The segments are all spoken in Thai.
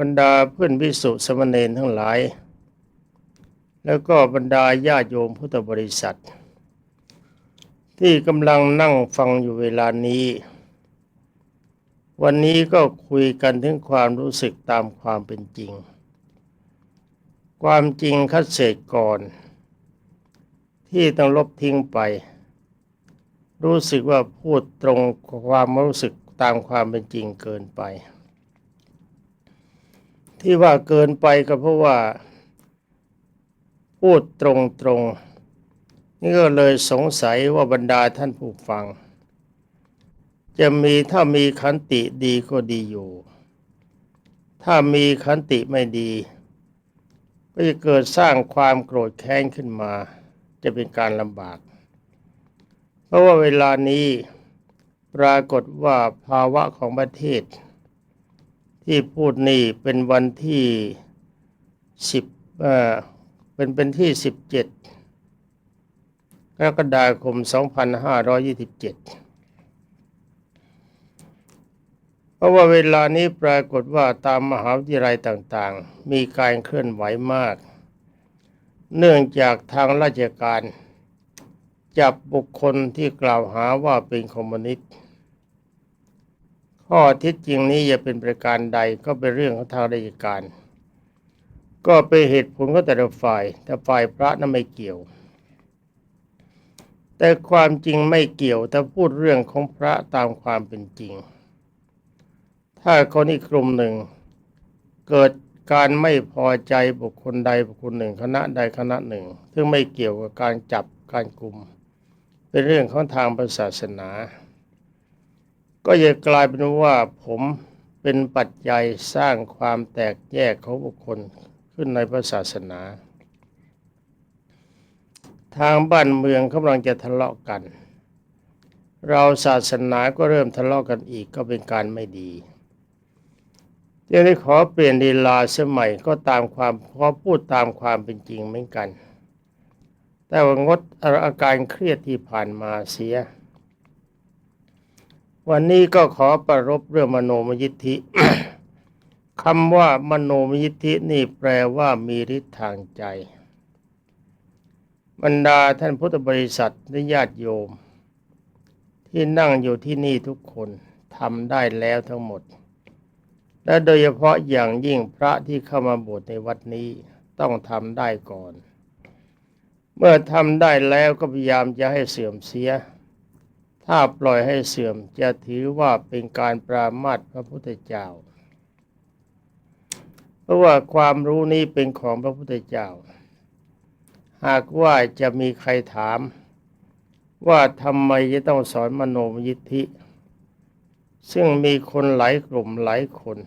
บรรดาเพื่อนวิสุสมณเณรทั้งหลาย แล้วก็บรรดาญาโยมพุทธบริษัท ที่กำลังนั่งฟังอยู่เวลานี้ วันนี้ก็คุยกันถึงความรู้สึกตามความเป็นจริง ความจริงคัดเศษก่อน ที่ต้องลบทิ้งไป รู้สึกว่าพูดตรงความรู้สึกตามความเป็นจริงเกินไป ที่ว่าเกินไปก็เพราะว่า พูดตรงๆ นี่ก็เลยสงสัยว่าบรรดาท่านผู้ฟัง จะมีถ้ามีขันติดีก็ดีอยู่ ถ้ามีขันติไม่ดี ก็จะเกิดสร้างความโกรธแค้นขึ้นมา จะเป็นการลำบาก เพราะว่าเวลานี้ปรากฏว่าภาวะของประเทศ ที่พูดนี่เป็นวันที่สิบเอ่อเป็นเป็นที่สิบเจ็ดกรกฎาคม2527เพราะว่าเวลานี้ปรากฏว่าตามมหาวิทยาลัยต่างๆ มีการเคลื่อนไหวมาก เนื่องจากทางราชการ จับบุคคลที่กล่าวหาว่าเป็นคอมมิวนิสต์ ข้อเท็จจริงนี้อย่าเป็นประการใดก็เป็นเรื่องของทางราชการ ก็เป็นเหตุผลของแต่ละฝ่าย แต่ฝ่ายพระนั้นไม่เกี่ยว แต่ความจริงไม่เกี่ยวแต่พูดเรื่องของพระตามความเป็นจริง ถ้าคนอีกกลุ่มหนึ่ง เกิดการไม่พอใจบุคคลใดบุคคลหนึ่ง คณะใดคณะหนึ่ง ซึ่งไม่เกี่ยวกับการจับการกลุ่ม เป็นเรื่องของทางศาสนา ก็จะกลายเป็นว่าผมเป็นปัจจัยสร้างความแตกแยกของบุคคลขึ้นในพระศาสนา ทางบ้านเมืองกำลังจะทะเลาะกัน เราศาสนาก็เริ่มทะเลาะกันอีกก็เป็นการไม่ดีจึงได้ขอเปลี่ยนดีลาสมัยก็ตามความขอพูดตามความเป็นจริงเหมือนกัน แต่ว่างดอาการเครียดที่ผ่านมาเสีย วันนี้ก็ขอประรบเรื่องมโนมยิทธิคำว่ามโนมยิทธินี่แปลว่ามีฤทธิ์ทางใจ บรรดาท่านพุทธบริษัทและญาติโยม ที่นั่งอยู่ที่นี่ทุกคนทำได้แล้วทั้งหมด และโดยเฉพาะอย่างยิ่งพระที่เข้ามาบวชในวัดนี้ต้องทำได้ก่อน เมื่อทำได้แล้วก็พยายามจะให้เสื่อมเสีย ถ้าปล่อยให้เสื่อมจะถือว่าเป็นการปรามาสพระพุทธเจ้า เพราะว่าความรู้นี้เป็นของพระพุทธเจ้า หากว่าจะมีใครถาม ว่าทำไมจะต้องสอนมโนมยิทธิ ซึ่งมีคนหลายกลุ่มหลายคน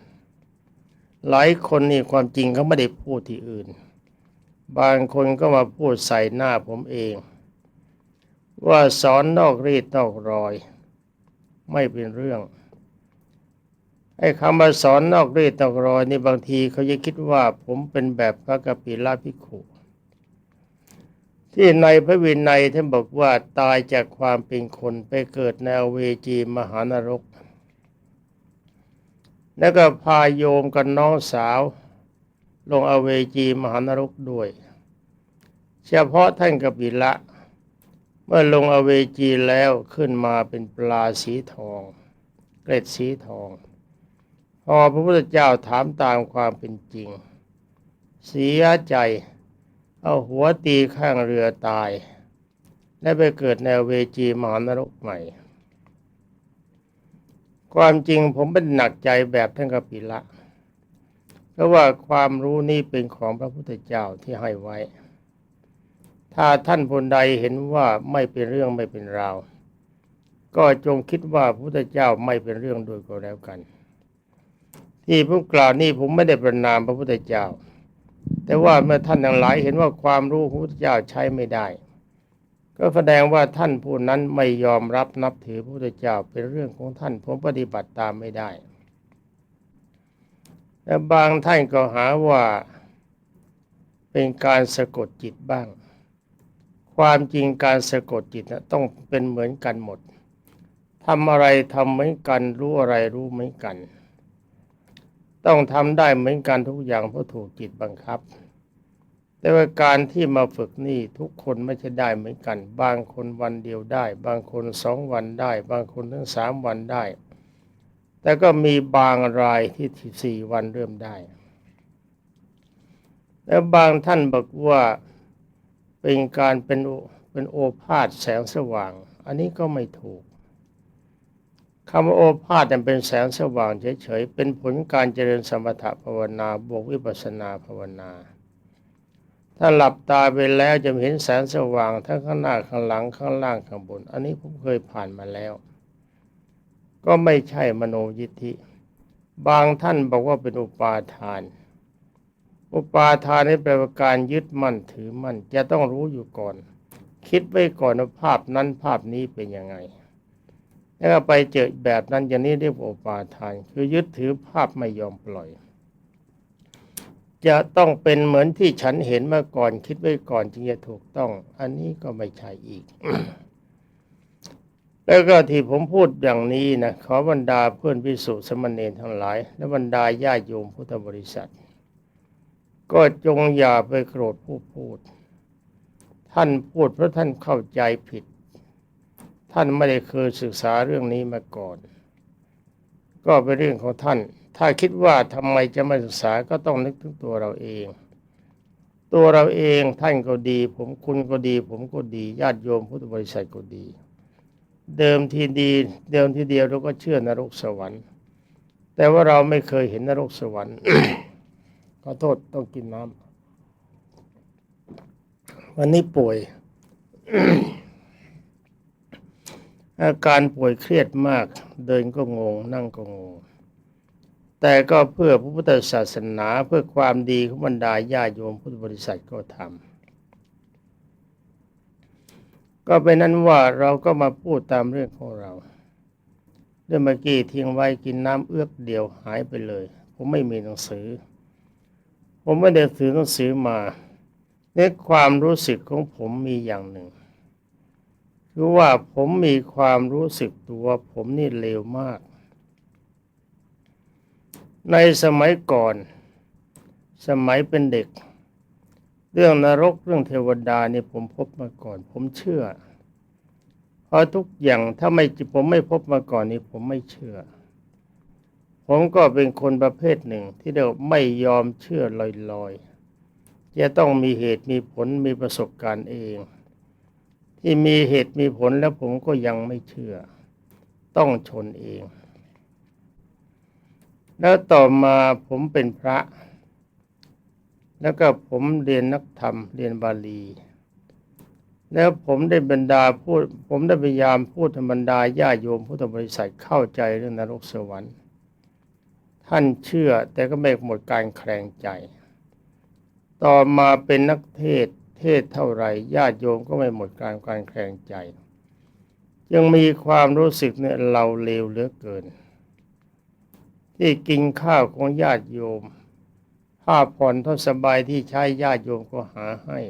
หลายคนนี่ความจริงเขาไม่ได้พูดที่อื่น บางคนก็มาพูดใส่หน้าผมเอง ว่าสอนนอกรีดนอกรอย ไม่เป็นเรื่องไอ้คำว่าสอนนอกรีดนอกรอยนี่บางทีเขาจะคิดว่าผมเป็นแบบพระกปิลาภิกขุที่ในพระวินัยท่านบอกว่าตายจากความเป็นคนไปเกิดในเวจีมหานรก แล้วก็พาโยมกับน้องสาว ลงอเวจีมหานรกด้วย เฉพาะท่านกปิละ เมื่อลงอเวจีแล้วขึ้นมาเป็นปลาสีทอง เกล็ดสีทอง พอพระพุทธเจ้าถามตามความเป็นจริง เสียใจเอาหัวตีข้างเรือตาย และไปเกิดในเวจีมหานรกใหม่ ความจริงผมเป็นหนักใจแบบท่านกปิละ เพราะว่าความรู้นี้เป็นของพระพุทธเจ้าที่ให้ไว้ ถ้าท่านคนใดเห็นว่าไม่เป็นเรื่องไม่เป็นราว ก็จงคิดว่าพระพุทธเจ้าไม่เป็นเรื่องด้วยก็แล้วกัน ที่ผมกล่าวนี่ผมไม่ได้ประนามพระพุทธเจ้า แต่ว่าเมื่อท่านทั้งหลายเห็นว่าความรู้ของพระพุทธเจ้าใช้ไม่ได้ ก็แสดงว่าท่านผู้นั้นไม่ยอมรับนับถือพระพุทธเจ้าเป็นเรื่องของท่านผมปฏิบัติตามไม่ได้และบางท่านก็หาว่าเป็นการสะกดจิตบ้าง ความจริงการสะกดจิตนะต้องเป็นเหมือนกันหมดทำอะไรทำเหมือนกัน รู้อะไรรู้เหมือนกัน ต้องทำได้เหมือนกันทุกอย่างเพราะถูกจิตบังคับ แต่ว่าการที่มาฝึกนี่ทุกคนไม่ใช่ได้เหมือนกัน บางคนวันเดียวได้ บางคนสองวันได้ บางคนถึงสามวันได้ แต่ก็มีบางรายที่สี่วันเริ่มได้ แล้วบางท่านบอกว่า เป็นการเป็นโอเป็นโอภาษแสงสว่าง อันนี้ก็ไม่ถูกคำว่าโอภาษนั้นเป็นแสงสว่างเฉยๆ เป็นผลการเจริญสมถภาวนาบวกวิปัสสนาภาวนา ถ้าหลับตาไปแล้วจะเห็นแสงสว่างทั้งข้างหน้าข้างหลังข้างล่างข้างบน อันนี้ผมเคยผ่านมาแล้ว ก็ไม่ใช่มโนยิทธิ บางท่านบอกว่าเป็นอุปาทาน อุปาทานนี่แปลว่าการยึดมั่นถือมั่นจะต้องรู้อยู่ก่อน คิดไว้ก่อนว่าภาพนั้นภาพนี้เป็นยังไงแล้วไปเจอแบบนั้นอย่างนี้เรียกว่าอุปาทาน คือยึดถือภาพไม่ยอมปล่อย จะต้องเป็นเหมือนที่ฉันเห็นเมื่อก่อน คิดไว้ก่อนจึงจะถูกต้อง อันนี้ก็ไม่ใช่อีก แล้วก็ที่ผมพูดอย่างนี้นะขอบรรดาเพื่อนพิสุสมณเณรทั้งหลาย และบรรดาญาโยมพุทธบริษัท ก็จงอย่าไปโกรธผู้พูด ท่านพูดเพราะท่านเข้าใจผิด ท่านไม่ได้เคยศึกษาเรื่องนี้มาก่อน ก็เป็นเรื่องของท่าน ถ้าคิดว่าทำไมจะไม่ศึกษาก็ต้องนึกถึงตัวเราเอง ตัวเราเองท่านก็ดี ผมคุณก็ดี ผมก็ดีญาติโยมพุทธบริษัทก็ดี เดิมทีดี เดิมทีเดียวเราก็เชื่อนรกสวรรค์ แต่ว่าเราไม่เคยเห็นนรกสวรรค์ ขอโทษต้องกินน้ำวันนี้ป่วย อาการป่วยเครียดมาก เดินก็งง นั่งก็งง แต่ก็เพื่อพระพุทธศาสนาเพื่อความดีของบรรดาญาโยมพุทธบริษัทก็ทำก็เป็นนั้นว่าเราก็มาพูดตามเรื่องของเราเรื่องเมื่อกี้ทิ้งไว้กินน้ำเอื้อกเดียวหายไปเลย ผมไม่มีหนังสือ ผมไม่ได้ถือหนังสือมาในความรู้สึกของผมมีอย่างหนึ่งคือว่าผมมีความรู้สึกตัวผมนี่เลวมาก ในสมัยก่อน สมัยเป็นเด็ก เรื่องนรกเรื่องเทวดานี่ผมพบมาก่อน ผมเชื่อ เพราะทุกอย่างถ้าไม่ผมไม่พบมาก่อนนี่ผมไม่เชื่อ ผมก็เป็นคนประเภทหนึ่งที่เดียวไม่ยอมเชื่อลอยๆ จะต้องมีเหตุมีผลมีประสบการณ์เอง ที่มีเหตุมีผลแล้วผมก็ยังไม่เชื่อ ต้องชนเอง แล้วต่อมาผมเป็นพระ แล้วก็ผมเรียนนักธรรม เรียนบาลีแล้วผมได้บรรดาพูด ผมได้พยายามพูดธรรมดาญาโยมพุทธบริษัทเข้าใจเรื่องนรกสวรรค์ ท่านเชื่อแต่ก็ไม่หมดการแคลงใจ ต่อมาเป็นนักเทศเทศเท่าไรญาติโยมก็ไม่หมดการการแคลงใจ ยังมีความรู้สึกเนี่ยเราเลวเหลือเกิน ที่กินข้าวของญาติโยมผ้าผ่อนทนสบายที่ใช้ญาติโยมก็หาให้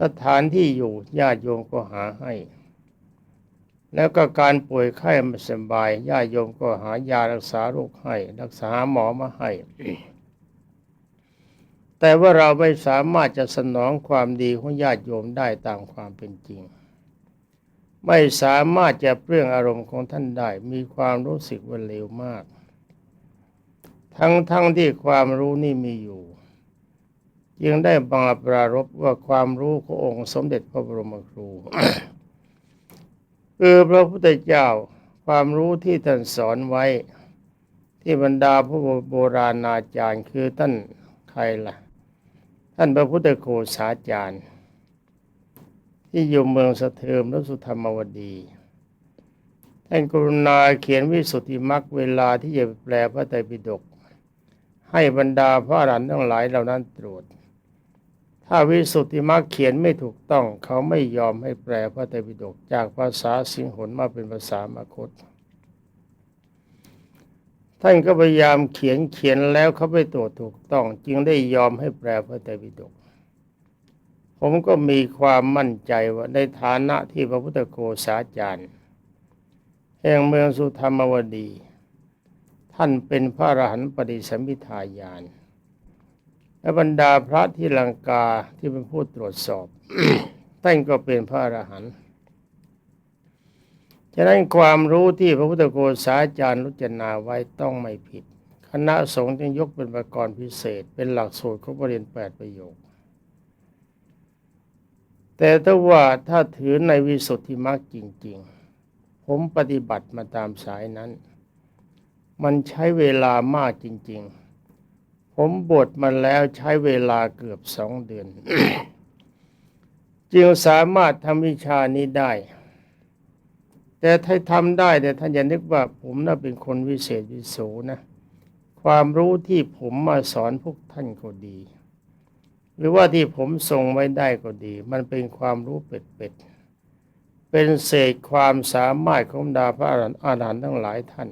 สถานที่อยู่ญาติโยมก็หาให้ แล้วก็การป่วยไข้ไม่สบายญาติโยมก็หายารักษาโรคให้ รักษาหมอมาให้ แต่ว่าเราไม่สามารถจะสนองความดีของญาติโยมได้ตามความเป็นจริง ไม่สามารถจะเปลื้องอารมณ์ของท่านได้ มีความรู้สึกว่าเลวมาก ทั้งทั้งที่ความรู้นี่มีอยู่จึงได้บังปรารบว่าความรู้ขององค์สมเด็จพระบรมครู คือพระพุทธเจ้าความรู้ที่ท่านสอนไว้ ที่บรรดาผู้โบราณอาจารย์คือท่านใครล่ะ ท่านพระพุทธโฆษาจารย์ ที่อยู่เมืองสะเทิมและสุธรรมวดีท่านกรุณาเขียนวิสุทธิมรรคเวลาที่จะแปลพระไตรปิฎกให้บรรดาพระอรหันต์ทั้งหลายเหล่านั้นตรวจ ถ้าวิสุทธิมรรคเขียนไม่ถูกต้อง เขาไม่ยอมให้แปลพระไตรปิฎกจากภาษาสิงหนมาเป็นภาษามาคต ท่านก็พยายามเขียนเขียนแล้วเขาไปตรวจถูกต้อง จึงได้ยอมให้แปลพระไตรปิฎกผมก็มีความมั่นใจว่าในฐานะที่พระพุทธโฆษาจารย์ แห่งเมืองสุธรรมวดี ท่านเป็นพระอรหันต์ปฏิสัมพิทาญาณ และบรรดาพระที่ลังกาที่เป็นผู้ตรวจสอบท่านก็เป็นพระอรหันต์ฉะนั้นความรู้ที่พระพุทธโกษาจารย์รุจนาไว้ต้องไม่ผิด คณะสงฆ์จึงยกเป็นประกรณ์พิเศษ เป็นหลักสูตรของบริเวณแปดประโยค แต่ถ้าว่าถ้าถือในวิสุทธิมรรคจริง ๆ ผมปฏิบัติมาตามสายนั้น มันใช้เวลามากจริง ๆ ผมบวชมาแล้วใช้เวลาเกือบสองเดือน จึงสามารถทำวิชานี้ได้ แต่ถ้าทำได้แต่ท่านอย่านึกว่าผมน่ะเป็นคนวิเศษวิโสนะ ความรู้ที่ผมมาสอนพวกท่านก็ดี หรือว่าที่ผมทรงไว้ได้ก็ดี มันเป็นความรู้เป็ดๆเป็นเศษความสามารถของดาพระอรหันต์ทั้งหลายท่าน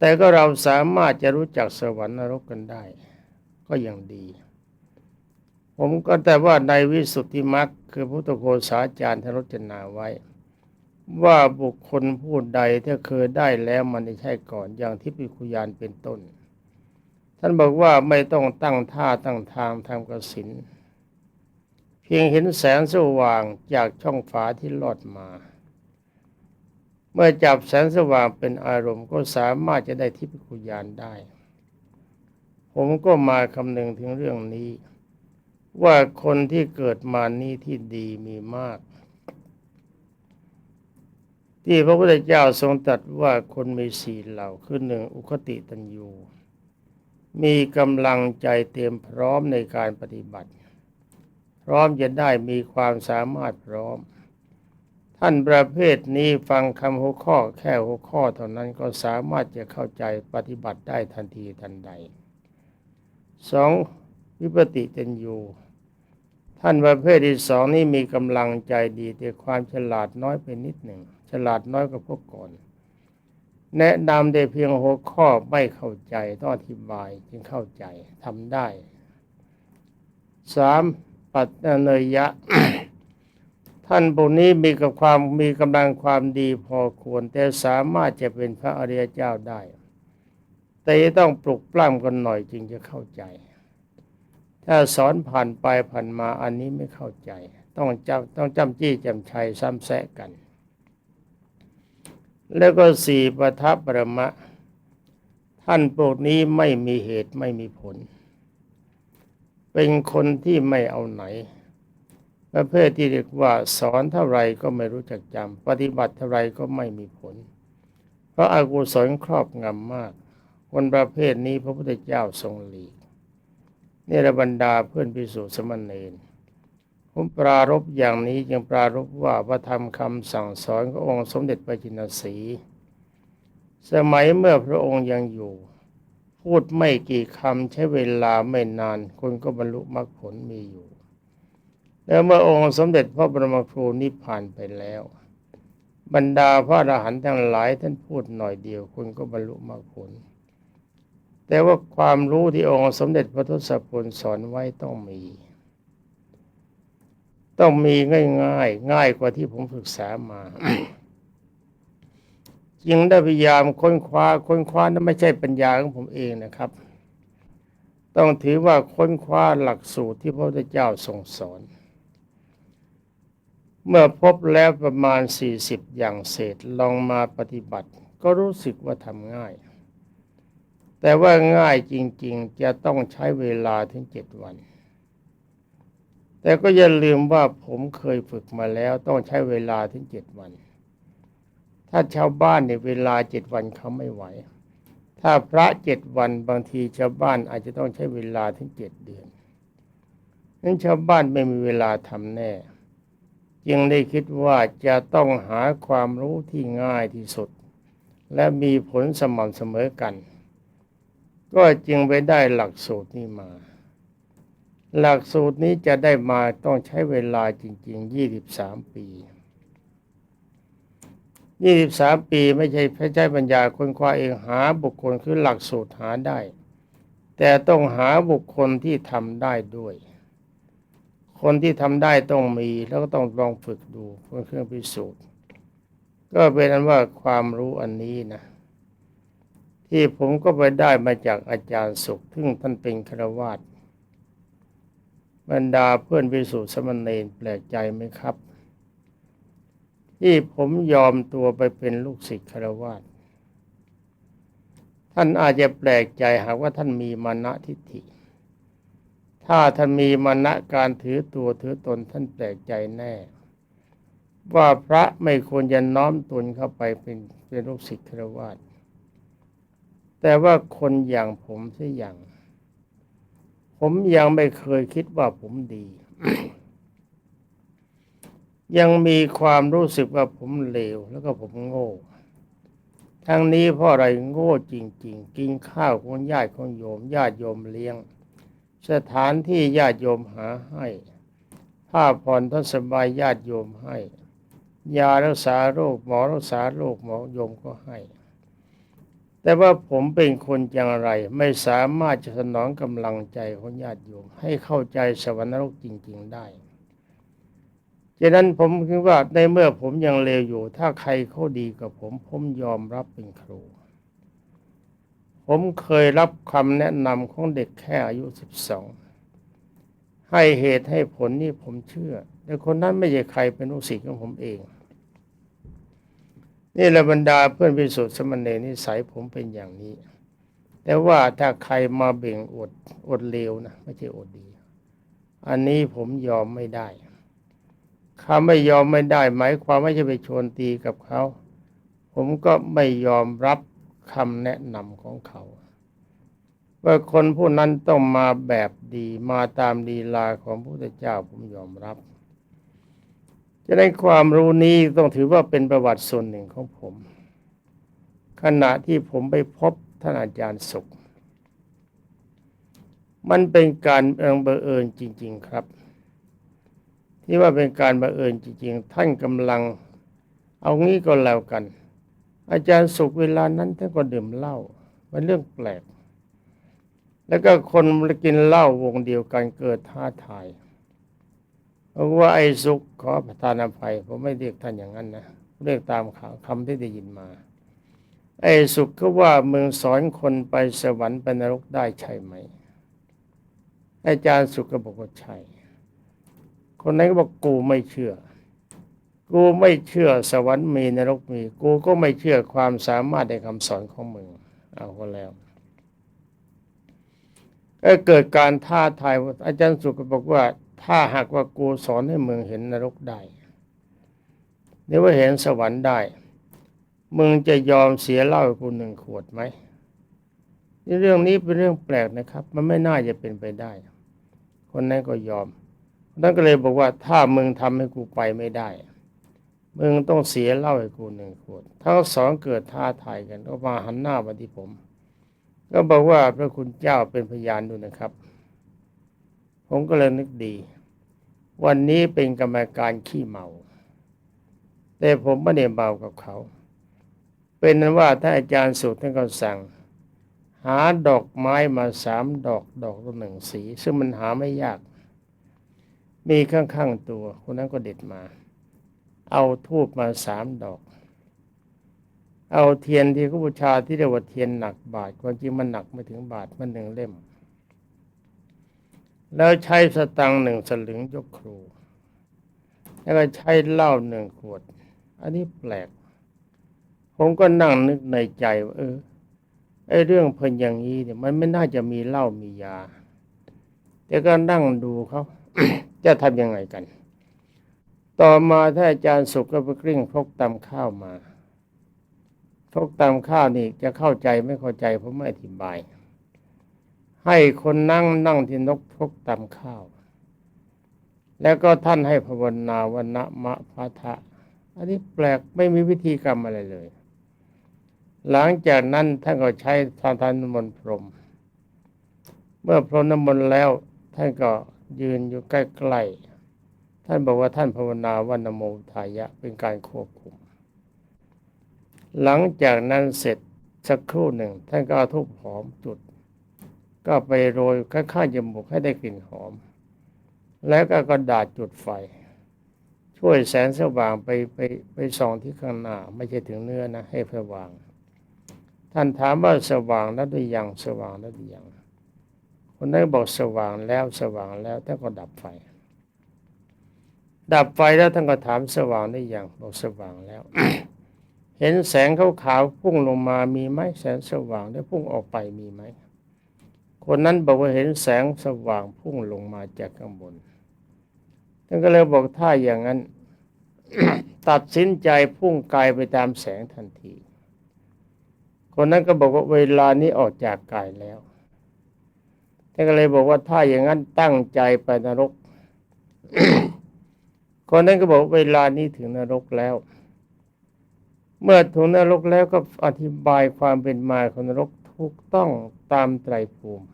แต่ก็เราสามารถจะรู้จักสวรรค์นรกกันได้ ก็ยังดี ผมก็แต่ว่าในวิสุทธิมรรคคือพุทธโฆษาจารย์ทรจนาไว้ ว่าบุคคลผู้ใดถ้าเคยได้แล้วมันไม่ใช่ก่อนอย่างที่ปิคุยานเป็นต้น ท่านบอกว่าไม่ต้องตั้งท่าตั้งทางทำกสินเพียงเห็นแสงสว่างจากช่องฝาที่ลอดมา เมื่อจับแสงสว่างเป็นอารมณ์ก็สามารถจะได้ทิพยคุยานได้ ผมก็มาคำนึงถึงเรื่องนี้ ว่าคนที่เกิดมานี้ที่ดีมีมาก ที่พระพุทธเจ้าทรงตรัสว่าคนมีสี่เหล่าคือหนึ่งอุคติตัญญูมีกำลังใจเตรียมพร้อมในการปฏิบัติ พร้อมจะได้มีความสามารถพร้อม ท่านประเภทนี้ฟังคำหัวข้อแค่หัวข้อเท่านั้นก็สามารถจะเข้าใจปฏิบัติได้ทันทีทันใดสองวิปติเจนยูท่านประเภทที่สองนี้มีกำลังใจดีแต่ความฉลาดน้อยไปนิดหนึ่ง ฉลาดน้อยกว่าพวกก่อน แนะนำได้เพียงหัวข้อไม่เข้าใจต้องอธิบายจึงเข้าใจทำได้สามปัตเนยยะ ท่านพวกนี้มีกับความมีกำลังความดีพอควร แต่สามารถจะเป็นพระอริยเจ้าได้ แต่ต้องปลุกปล้ำกันหน่อยจึงจะเข้าใจ ถ้าสอนผ่านไปผ่านมาอันนี้ไม่เข้าใจ ต้องจำต้องจำจี้จำชัยซ้ำแซะกัน แล้วก็สี่ประทัปประมะ ท่านพวกนี้ไม่มีเหตุไม่มีผล เป็นคนที่ไม่เอาไหน ประเภทที่เรียกว่าสอนเท่าไรก็ไม่รู้จักจำปฏิบัติเท่าไรก็ไม่มีผล เพราะอากุศลครอบงำมาก คนประเภทนี้พระพุทธเจ้าทรงหลีกนี่ระบรรดาเพื่อนพิสุสมณเณรผมปรารบอย่างนี้จึงปรารบว่าพระธรรมคำสั่งสอนขององค์สมเด็จพระจินสี สมัยเมื่อพระองค์ยังอยู่ พูดไม่กี่คำใช้เวลาไม่นานคนก็บรรลุมรรคผลมีอยู่ แล้วเมื่อองค์สมเด็จพระบรมครูนิพพานไปแล้ว บรรดาพระอรหันต์ทั้งหลายท่านพูดหน่อยเดียวคนก็บรรลุมรรคผล แต่ว่าความรู้ที่องค์สมเด็จพระทศพลสอนไว้ต้องมี ต้องมีง่ายง่ายง่ายกว่าที่ผมศึกษามาจึงได้พยายามค้นคว้าค้นคว้านั้นไม่ใช่ปัญญาของผมเองนะครับ ต้องถือว่าค้นคว้าหลักสูตรที่พระพุทธเจ้าทรงสอน เมื่อพบแล้วประมาณ 40 อย่างเศษลองมาปฏิบัติ ก็รู้สึกว่าทำง่าย แต่ว่าง่ายจริง ๆ จะต้องใช้เวลาถึงเจ็ดวัน แต่ก็อย่าลืมว่าผมเคยฝึกมาแล้วต้องใช้เวลาถึงเจ็ดวัน ถ้าชาวบ้านในเวลาเจ็ดวันเขาไม่ไหว ถ้าพระเจ็ดวันบางทีชาวบ้านอาจจะต้องใช้เวลาถึงเจ็ดเดือนนั้นชาวบ้านไม่มีเวลาทำแน่ จึงได้คิดว่าจะต้องหาความรู้ที่ง่ายที่สุด และมีผลสม่ำเสมอกัน ก็จึงไปได้หลักสูตรนี้มา หลักสูตรนี้จะได้มาต้องใช้เวลาจริง ๆ 23 ปี 23 ปีไม่ใช่ใช้ปัญญาคนคว้าเองหาบุคคลคือหลักสูตรหาได้ แต่ต้องหาบุคคลที่ทำได้ด้วย คนที่ทำได้ต้องมี แล้วก็ต้องลองฝึกดูเป็นเครื่องพิสูจน์ ก็เป็นนั้นว่าความรู้อันนี้นะที่ผมก็ไปได้มาจากอาจารย์สุขซึ่งท่านเป็นครวาสบรรดาเพื่อนวิสุทธิสมณเณรแปลกใจไหมครับ ที่ผมยอมตัวไปเป็นลูกศิษย์ครวาสท่านอาจจะแปลกใจหากว่าท่านมีมานะทิฏฐิ ถ้าท่านมีมานะการถือตัวถือตนท่านแปลกใจแน่ ว่าพระไม่ควรจะน้อมตนเข้าไปเป็นเป็นลูกศิษย์ครวาสแต่ว่าคนอย่างผมเสียอย่าง ผมยังไม่เคยคิดว่าผมดี ยังมีความรู้สึกว่าผมเลวแล้วก็ผมโง่ทั้งนี้เพราะอะไรโง่จริง ๆ กินข้าวของญาติของโยมญาติโยมเลี้ยง สถานที่ญาติโยมหาให้ผ้าผ่อนท่านสบายญาติโยมให้ ยารักษาโรคหมอรักษาโรคหมอโยมก็ให้ แต่ว่าผมเป็นคนอย่างไร ไม่สามารถจะสนองกำลังใจของญาติโยม ให้เข้าใจสวรรค์นรกจริง ๆได้ฉะนั้นผมคิดว่าในเมื่อผมยังเลวอยู่ ถ้าใครเขาดีกับผม ผมยอมรับเป็นครู ผมเคยรับคำแนะนำของเด็กแค่อายุสิบสองให้เหตุให้ผลนี่ผมเชื่อ แต่คนนั้นไม่ใช่ใครเป็นลูกศิษย์ของผมเอง นี่แหละบรรดาเพื่อนพิสุทธิ์สมณเณรนิสัยผมเป็นอย่างนี้ แต่ว่าถ้าใครมาเบ่งอดอดเลวนะไม่ใช่อดดี อันนี้ผมยอมไม่ได้คำไม่ยอมไม่ได้ หมายความว่จะไปชวนตีกับเขา ผมก็ไม่ยอมรับ คำแนะนำของเขา ว่าคนผู้นั้นต้องมาแบบดีมาตามลีลาของพระพุทธเจ้าผมยอมรับ จะได้ความรู้นี้ต้องถือว่าเป็นประวัติส่วนหนึ่งของผม ขณะที่ผมไปพบท่านอาจารย์สุข มันเป็นการบังเอิญจริง ๆครับ ที่ว่าเป็นการบังเอิญจริง ๆ ท่านกำลังเอางี้ก็แล้วกัน อาจารย์สุขเวลานั้นท่านก็ดื่มเหล้าเป็นเรื่องแปลก แล้วก็คนกินเหล้าวงเดียวกันเกิดท้าทายเพราะว่าไอ้สุขขอประทานอภัยผมไม่เรียกท่านอย่างนั้นนะเรียกตามคำที่ได้ยินมา ไอ้สุขก็ว่าเมืองสอนคนไปสวรรค์ไปนรกได้ใช่ไหม อาจารย์สุขก็บอกว่าใช่คนนั้นก็บอกกูไม่เชื่อ กูไม่เชื่อสวรรค์มีนรกมี กูก็ไม่เชื่อความสามารถในคำสอนของมึง เอาก็แล้วก็เกิดการท้าทายอาจารย์สุก็บอกว่า ถ้าหากว่ากูสอนให้มึงเห็นนรกได้หรือว่าเห็นสวรรค์ได้ มึงจะยอมเสียเหล้ากูหนึ่งขวดไหมเรื่องนี้เป็นเรื่องแปลกนะครับ มันไม่น่าจะเป็นไปได้ คนนั้นก็ยอมนั่นก็เลยบอกว่าถ้ามึงทำให้กูไปไม่ได้ มึงต้องเสียเหล้าให้กูหนึ่งขวดทั้งสองเกิดท้าทายกันก็มาหันหน้ามาที่ผม ก็บอกว่าพระคุณเจ้าเป็นพยานดูนะครับ ผมก็เลยนึกดี วันนี้เป็นกรรมการขี้เมา แต่ผมไม่ได้เมากับเขา เป็นนั้นว่าถ้าอาจารย์สุดท่านก็สั่ง หาดอกไม้มาสามดอกดอกละหนึ่งสี ซึ่งมันหาไม่ยาก มีข้างๆตัวคนนั้นก็เด็ดมา เอาทูบมาสามดอก เอาเทียนที่เขาบูชาที่เรียกว่าเทียนหนักบาทความจริงมันหนักไม่ถึงบาทมันหนึ่งเล่ม แล้วใช้สตังหนึ่งสลึงยกครู แล้วก็ใช้เหล้าหนึ่งขวด อันนี้แปลก ผมก็นั่งนึกในใจว่าเออไอ้เรื่องเพิ่นอย่างนี้เนี่ยมันไม่น่าจะมีเหล้ามียา แต่ก็นั่งดูเขาจะทำยังไงกัน ต่อมาถ้าอาจารย์สุกก็ไปกลิ้งพกตำข้าวมาพกตำข้าวนี่จะเข้าใจไม่เข้าใจผมไม่อธิบาย ให้คนนั่งนั่งที่นกพกตำข้าว แล้วก็ท่านให้ภาวนาวันะมะพะทะ อันนี้แปลกไม่มีวิธีกรรมอะไรเลย หลังจากนั้นท่านก็ใช้ทานทานมนต์พรม เมื่อพรมน้ำมนต์แล้วท่านก็ยืนอยู่ใกล้ๆ ท่านบอกว่าท่านภาวนาวันนโมทายะเป็นการควบคุม หลังจากนั้นเสร็จสักครู่หนึ่ง ท่านก็เอาทูบหอมจุด ก็ไปโรยข้างๆจมูกให้ได้กลิ่นหอม แล้วก็กระดาษจุดไฟ ช่วยแสงสว่างไปไปไปส่องที่ข้างหน้า ไม่ใช่ถึงเนื้อนะ ให้สว่าง ท่านถามว่าสว่างแล้วหรือยังสว่างแล้วหรือยังคนนั้นบอกสว่างแล้วสว่างแล้วท่ก็ดับไฟ ดับไฟแล้วท่านก็ถามสว่างได้ยังบอกสว่างแล้ว เห็นแสงขาวๆพุ่งลงมามีไหมแสงสว่างแล้พุ่งออกไปมีไหมคนนั้นบอกว่าเห็นแสงสว่างพุ่งลงมาจากข้างบนท่านก็เลยบอกถ้าอย่างนั้น ตัดสินใจพุ่งกายไปตามแสงทันที คนนั้นก็บอกว่าเวลานี้ออกจากกายแล้วท่านก็เลยบอกว่าถ้าอย่างนั้นตั้งใจไปนรก คนนั้นก็บอกเวลานี้ถึงนรกแล้ว เมื่อถึงนรกแล้วก็อธิบายความเป็นมาของนรกถูกต้องตามไตรภูมิ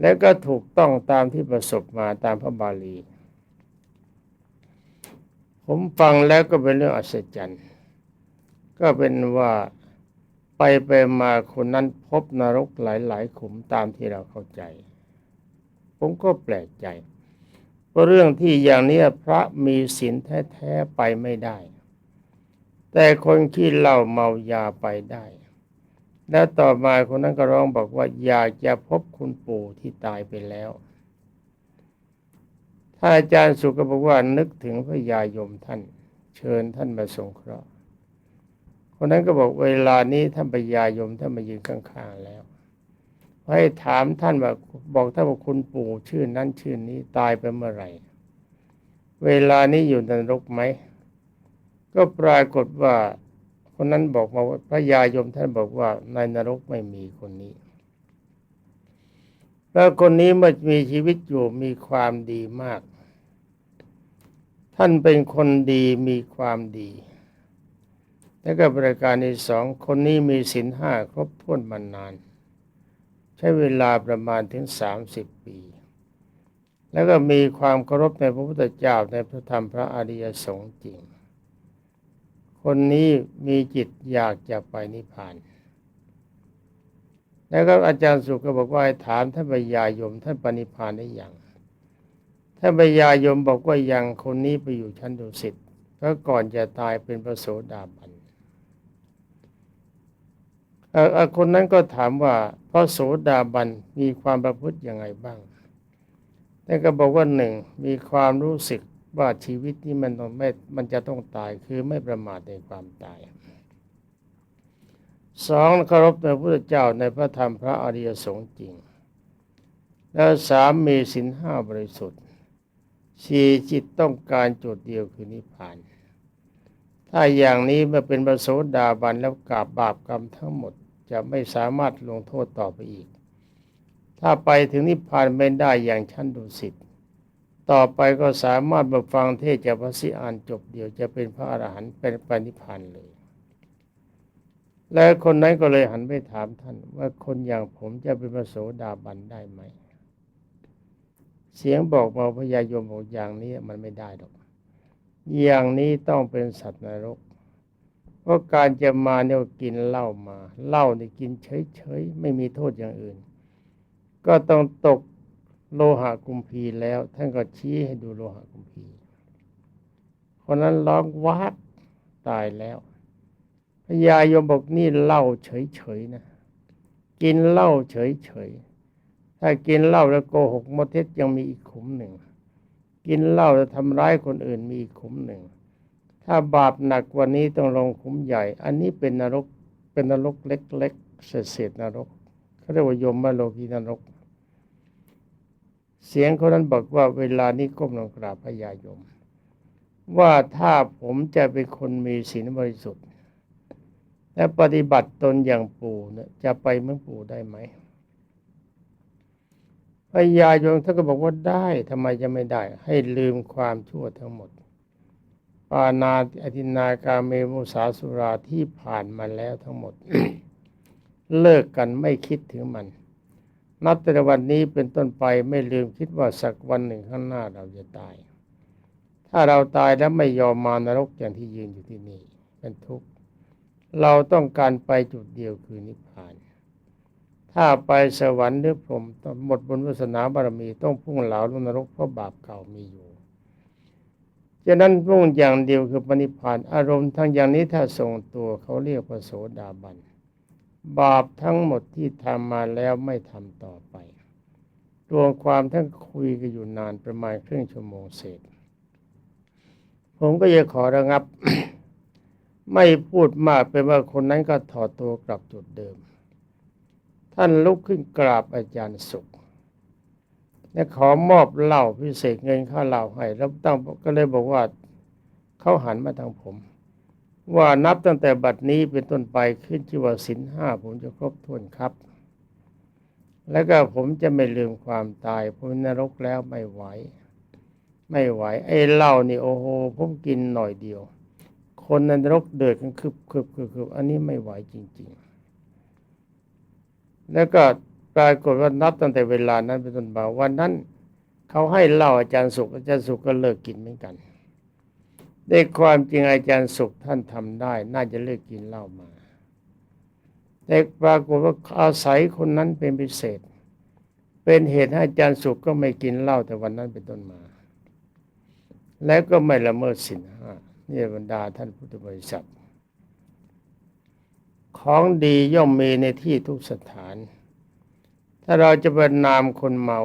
และก็ถูกต้องตามที่ประสบมาตามพระบาลี ผมฟังแล้วก็เป็นเรื่องอัศจรรย์ ก็เป็นว่าไปไปมาคนนั้นพบนรกหลายๆขุมตามที่เราเข้าใจ ผมก็แปลกใจ เพราะเรื่องที่อย่างนี้พระมีศีลแท้ๆไปไม่ได้ แต่คนขี้เหล้าเมายาไปได้ แล้วต่อมาคนนั้นก็ร้องบอกว่าอยากจะพบคุณปู่ที่ตายไปแล้วถ้าอาจารย์สุก็บอกว่านึกถึงพระยายมท่าน เชิญท่านมาสงเคราะห์คนนั้นก็บอกเวลานี้ท่านพระยายมท่านมายืนข้างๆแล้ว ให้ถามท่านว่าบอกท่านว่าคุณปู่ชื่อนั้นชื่อนี้ตายไปเมื่อไหร่ เวลานี้อยู่ในรกไหม ก็ปรากฏว่าคนนั้นบอกมาว่าพระยายมท่านบอกว่าในนรกไม่มีคนนี้ แล้วคนนี้มื่อมีชีวิตอยู่มีความดีมาก ท่านเป็นคนดีมีความดีแล้วก็ประการที่สองคนนี้มีศีลห้าครบถ้วนมานาน ใช้เวลาประมาณถึงสามสิบปี แล้วก็มีความเคารพในพระพุทธเจ้าในพระธรรมพระอริยสงฆ์จริง คนนี้มีจิตอยากจะไปนิพพานแล้วก็อาจารย์สุขก็บอกว่าถามท่านปยายม ท่านปณิพานได้อยังท่านปยายมบอกว่ายังคนนี้ไปอยู่ชั้นดุสิตเพราะก่อนจะตายเป็นพระโสดาบัน คนนั้นก็ถามว่าพระโสดาบันมีความประพฤติยังไงบ้างท่านก็บอกว่าหนึ่งมีความรู้สึกว่าชีวิตนี้มันต้องไม่มันจะต้องตายคือไม่ประมาทในความตายสองเคารพในพระพุทธเจ้าในพระธรรมพระอริยสงฆ์จริง แล้วสามมีสินห้าบริสุทธิ์สี่จิตต้องการจุดเดียวคือนิพพาน ถ้าอย่างนี้มื่อเป็นประโสดาบันแล้วกาบบาปกรรมทั้งหมด จะไม่สามารถลงโทษต่อไปอีก ถ้าไปถึงนิพพานไม่ได้อย่างชั้นดุสิตต่อไปก็สามารถมาฟังเทศจากพระสิอานจบเดียวจะเป็นพระอรหันต์เป็นปณิพพานเลย แล้วคนนั้นก็เลยหันไปถามท่าน ว่าคนอย่างผมจะเป็นพระโสดาบันได้ไหม เสียงบอกมาพญายมบอกอย่างนี้มันไม่ได้หรอก อย่างนี้ต้องเป็นสัตว์นรก ราะการจะมาเนี่ยกินเหล้ามาเหล้าเนี่ยกินเฉยๆไม่มีโทษอย่างอื่น ก็ต้องตกโลหะกุมพีแล้ว ท่านก็ชี้ให้ดูโลหะกุมพีคนนั้นร้องวักตายแล้วพญายมบอกนี่เหล้าเฉยๆนะกินเหล้าเฉยๆถ้ากินเหล้าแล้วโกหกมดเท็จยังมีอีกขุมหนึ่ง กินเหล้าแล้วทำร้ายคนอื่นมีอีกขุมหนึ่ง ถ้าบาปหนักกว่านี้ต้องลงขุมใหญ่ อันนี้เป็นนรก เป็นนรกเล็กๆเศษๆนรกเขาเรียกว่ายมโลกีนรก เสียงคนนั้นบอกว่าเวลานี้ก้มลงกราบพญายม ว่าถ้าผมจะเป็นคนมีศีลบริสุทธิ์ และปฏิบัติตนอย่างปู่เนี่ยจะไปเมือนปู่ได้ไหมพญายมท่านก็บอกว่าได้ทำไมจะไม่ได้ ให้ลืมความชั่วทั้งหมด ปานาอธินากาเมมุสาสุราที่ผ่านมาแล้วทั้งหมด เลิกกันไม่คิดถึงมัน นับแต่วันนี้เป็นต้นไปไม่ลืมคิดว่าสักวันหนึ่งข้างหน้าเราจะตาย ถ้าเราตายแล้วไม่ยอมมานรกอย่างที่ยืนอยู่ที่นี่เป็นทุกข์เราต้องการไปจุดเดียวคือนิพพาน ถ้าไปสวรรค์หรือพรหมต้องหมดบุญวาสนาบารมีต้องพุ่งเหลาลงนรกเพราะบาปเก่ามีอยู่ ฉะนั้นพุ่งอย่างเดียวคือปณิพานอารมณ์ทั้งอย่างนี้ถ้าทรงตัวเขาเรียกว่าโสดาบัน บาปทั้งหมดที่ทำมาแล้วไม่ทำต่อไปรวมความทั้งคุยกันอยู่นานประมาณครึ่งชั่วโมงเศษ ผมก็จะขอระงับ ไม่พูดมากเป็นว่าคนนั้นก็ถอดตัวกลับจุดเดิม ท่านลุกขึ้นกราบอาจารย์สุข และขอมอบเหล้าพิเศษเงินค่าเหล้าให้แล้วตั้งก็เลยบอกว่าเขาหันมาทางผม ว่านับตั้งแต่บัดนี้เป็นต้นไปขึ้นชื่อว่าสินห้าผมจะครบถ้วนครับ แล้วก็ผมจะไม่ลืมความตายผมนรกแล้วไม่ไหว ไม่ไหว ไอ้เหล้านี่โอ้โหผมกินหน่อยเดียว คนนรกเดือดกันคืบคืบคืบคืบอันนี้ไม่ไหวจริง ๆ แล้วก็ ปรากฏว่านับตั้งแต่เวลานั้นเป็นต้นมาวันนั้นเขาให้เล้าอาจารย์สุขอาจารย์สุขก็เลิกกินเหมือนกันในความจริงอาจารย์สุขท่านทำได้ น่าจะเลิกกินเหล้ามา แต่ปรากฏว่าอาศัยคนนั้นเป็นพิเศษ เป็นเหตุให้อาจารย์สุขก็ไม่กินเหล้าแต่วันนั้นเป็นต้นมา แล้วก็ไม่ละเมิดศีลห้านี่บรรดาท่านพุทธบริษัท ของดีย่อมมีในที่ทุกสถาน ถ้าเราจะประนามคนเมา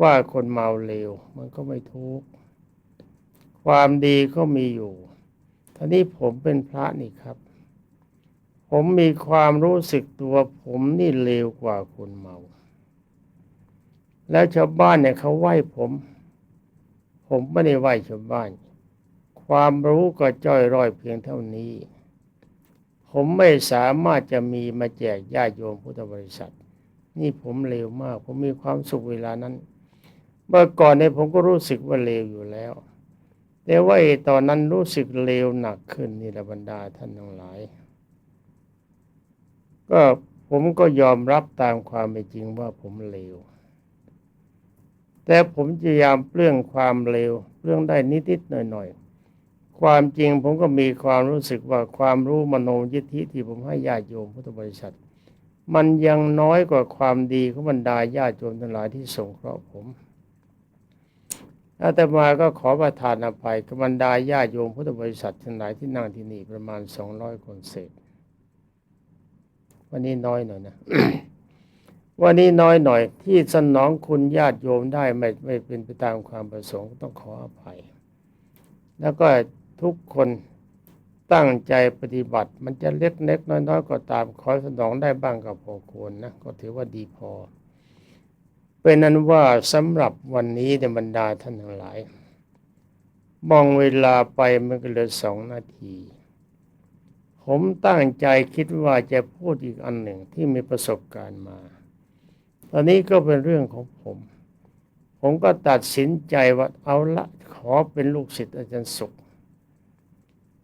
ว่าคนเมาเลวมันก็ไม่ทุกข์ความดีก็มีอยู่ท่านี้ผมเป็นพระนี่ครับ ผมมีความรู้สึกตัว ผมนี่เลวกว่าคนเมา แล้วชาวบ้านเนี่ยเขาไหว้ผม ผมไม่ได้ไหว้ชาวบ้าน ความรู้ก็จ้อยร่อยเพียงเท่านี้ผมไม่สามารถจะมีมาแจกญาติโยมพุทธบริษัท นี่ผมเลวมาก ผมมีความสุขเวลานั้น เมื่อก่อนเนี่ยผมก็รู้สึกว่าเลวอยู่แล้ว แต่ว่าตอนนั้นรู้สึกเลวหนักขึ้นนี่ละบรรดาท่านทั้งหลาย ก็ผมก็ยอมรับตามความเป็นจริงว่าผมเลว แต่ผมพยายามเปลื้องความเลวเปลื้องได้นิดๆหน่อยๆ ความจริงผมก็มีความรู้สึกว่าความรู้มโนยิทธิที่ผมให้ญาติโยมพุทธบริษัท มันยังน้อยกว่าความดีของบรรดาญาติโยมทั้งหลายที่ส่งเคราะห์ผมอาตมาก็ขอประทานอภัยกับบรรดาญาติโยมพุทธบริษัททั้งหลายที่นั่งที่นี่ประมาณสองร้อยคนเศษ วันนี้น้อยหน่อยนะ วันนี้น้อยหน่อยที่สนองคุณญาติโยมได้ไม่ไม่เป็นไปตามความประสงค์ต้องขออภัย แล้วก็ทุกคน ตั้งใจปฏิบัติ มันจะเล็กเล็กน้อยน้อยก็ตามขอยสนองได้บ้างก็พอควรนะก็ถือว่าดีพอ เป็นนั้นว่าสำหรับวันนี้ในบรรดาท่านทั้งหลาย มองเวลาไปมันก็เหลือสองนาที ผมตั้งใจคิดว่าจะพูดอีกอันหนึ่งที่มีประสบการณ์มา ตอนนี้ก็เป็นเรื่องของผม ผมก็ตัดสินใจว่าเอาละขอเป็นลูกศิษย์อาจารย์สุข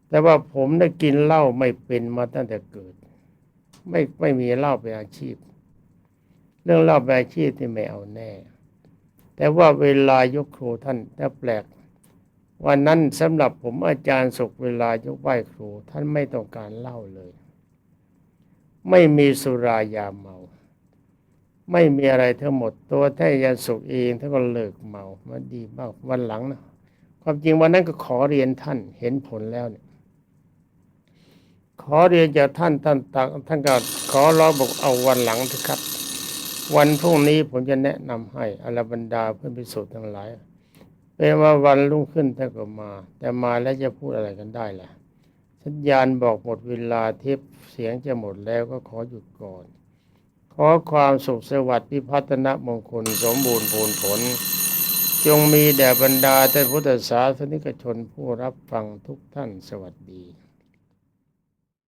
แต่ว่าผมได้กินเหล้าไม่เป็นมาตั้งแต่เกิด ไม่ไม่มีเหล้าเป็นอาชีพ เรื่องเหล้าเป็นอาชีพที่ไม่เอาแน่ แต่ว่าเวลายกครูท่านน่าแปลก วันนั้นสำหรับผมอาจารย์สุขเวลายกไหว้ครูท่านไม่ต้องการเหล้าเลย ไม่มีสุรายาเมา ไม่มีอะไรทั้งหมดตัวแท้ยันสุขเองท่านก็เลิกเมามันดีมากวันหลังนะความจริงวันนั้นก็ขอเรียนท่านเห็นผลแล้วเนี่ย ขอเรียนจากท่านท่านตักท่านก็ขอร้องบอกเอาวันหลังเถอะครับ วันพรุ่งนี้ผมจะแนะนำให้อรบรรดาเพื่อนพิสุทธิ์ทั้งหลายเป็นว่าวันรุ่งขึ้นท่านก็มา แต่มาแล้วจะพูดอะไรกันได้ล่ะ สัญญาณบอกหมดเวลาเทปเสียงจะหมดแล้วก็ขอหยุดก่อน ขอความสุขสวัสดิ์พิพัฒนมงคลสมบูรณ์ผลผล จงมีแด่บรรดาท่พุทธศาสนิกชนผู้รับฟังทุกท่านสวัสดี